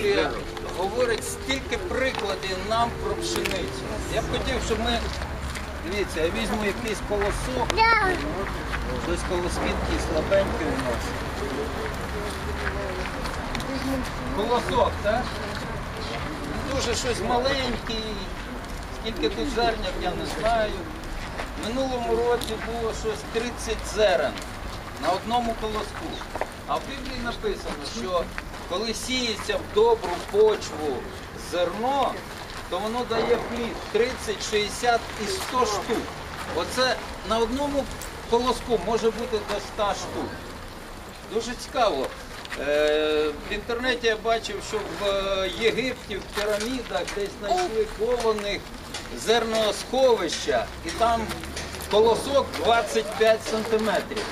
Біблія говорить стільки прикладів нам про пшеницю. Я б хотів, щоб ми. Дивіться, я візьму якийсь колосок. Щось колоски такі слабенькі у нас. Колосок, так? Дуже щось маленький. Скільки тут зернят, я не знаю. В минулому році було щось 30 зерен на одному колоску. А в Біблії написано, що коли сіється в добру почву зерно, то воно дає плід 30, 60 і 100 штук. Оце на одному колоску може бути до 100 штук. Дуже цікаво. Е, В інтернеті я бачив, що в е, Єгипті в пірамідах десь знайшли кованих зерносховища, і там колосок 25 сантиметрів.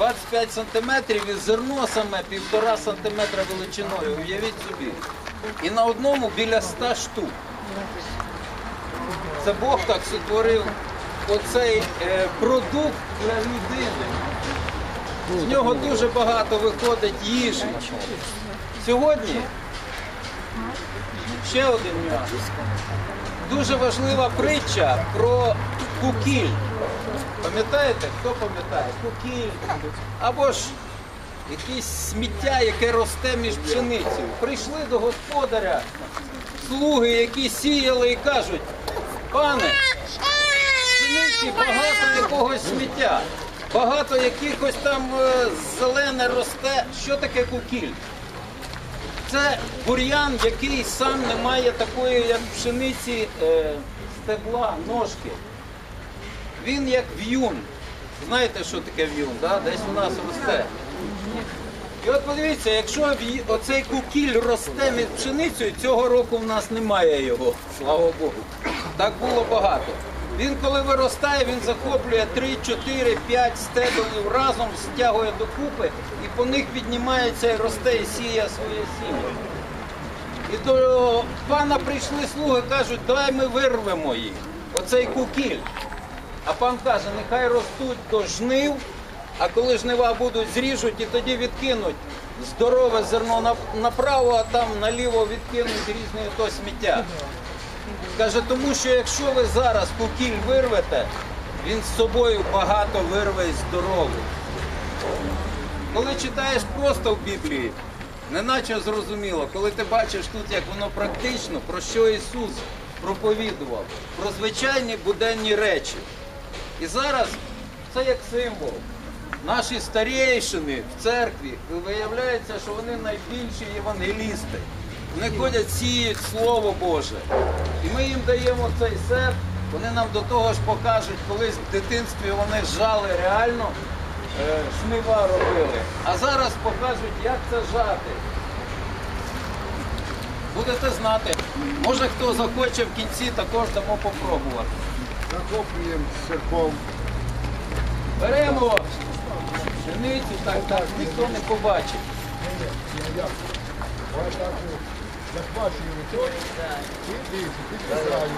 25 сантиметрів і зерно саме півтора сантиметра величиною, уявіть собі. І на одному біля 100 штук. Це Бог так сотворив оцей е, продукт для людини. З нього дуже багато виходить їжі. Сьогодні ще один нюанс. Дуже важлива притча про кукіль. Пам'ятаєте, хто пам'ятає? Кукіль. Або ж якесь сміття, яке росте між пшеницею. Прийшли до господаря слуги, які сіяли і кажуть, пане, пшениці багато якогось сміття, багато якихось там е, зелене росте. Що таке кукіль? Це бур'ян, який сам не має такої, як пшениці, е, стебла, ножки. Він як в'юн. Знаєте, що таке в'юн? Да? Десь у нас росте. І от подивіться, якщо оцей кукіль росте між пшеницею, цього року в нас немає його, слава Богу. Так було багато. Він коли виростає, він захоплює 3, 4, 5 стебелів разом, стягує докупи і по них піднімається і росте і сіє своє сім'я. І до пана прийшли слуги, кажуть, давай ми вирвемо їх, оцей кукіль. А пан каже, нехай ростуть до жнив, а коли жнива будуть, зріжуть і тоді відкинуть здорове зерно направо, а там наліво відкинуть різне то сміття. Каже, тому що якщо ви зараз кукіль вирвете, він з собою багато вирве і здоровий. Коли читаєш просто в Біблії, неначе зрозуміло, коли ти бачиш тут, як воно практично, про що Ісус проповідував, про звичайні буденні речі. І зараз це як символ. Наші старейшини в церкві виявляється, що вони найбільші євангелісти. Вони ходять, сіють Слово Боже. І ми їм даємо цей сет, вони нам до того ж покажуть, колись в дитинстві вони жали реально, е, жнива робили. А зараз покажуть, як це жати. Будете знати. Може хто захоче в кінці, також дамо попробувати. Захоплюємо сирком. Беремо пшеницю, так, так, ніхто не побачить. Так захвачуємо. І дивіться, під краю.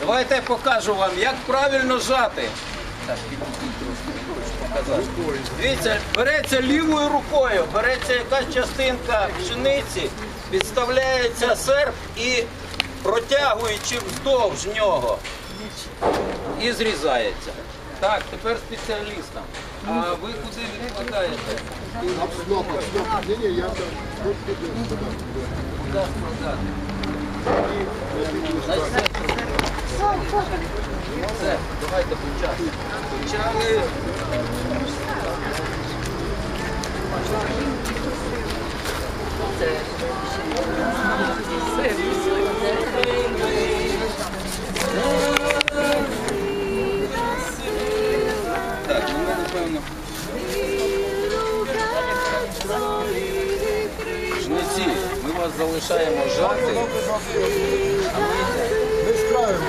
Давайте я покажу вам, як правильно жати. Дивіться, береться лівою рукою, береться якась частинка пшениці, підставляється серп і протягуючи вздовж нього. І зрізається. Так, тепер спеціалістам. А ви куди відкладаєте? Куди складати? Значить, Все, давайте почати. Почали. Вас залишаємо жати. Ми справимо.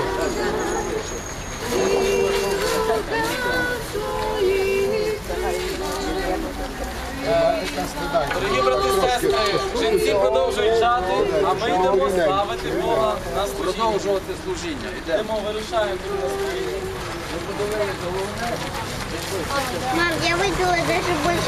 Дорогі брати і сестри, жінці продовжують жати, а ми йдемо славити Бога на служіння. Продовжувати служіння. Йдемо. Вирушаємо до служіння. Мам, я выпила даже больше.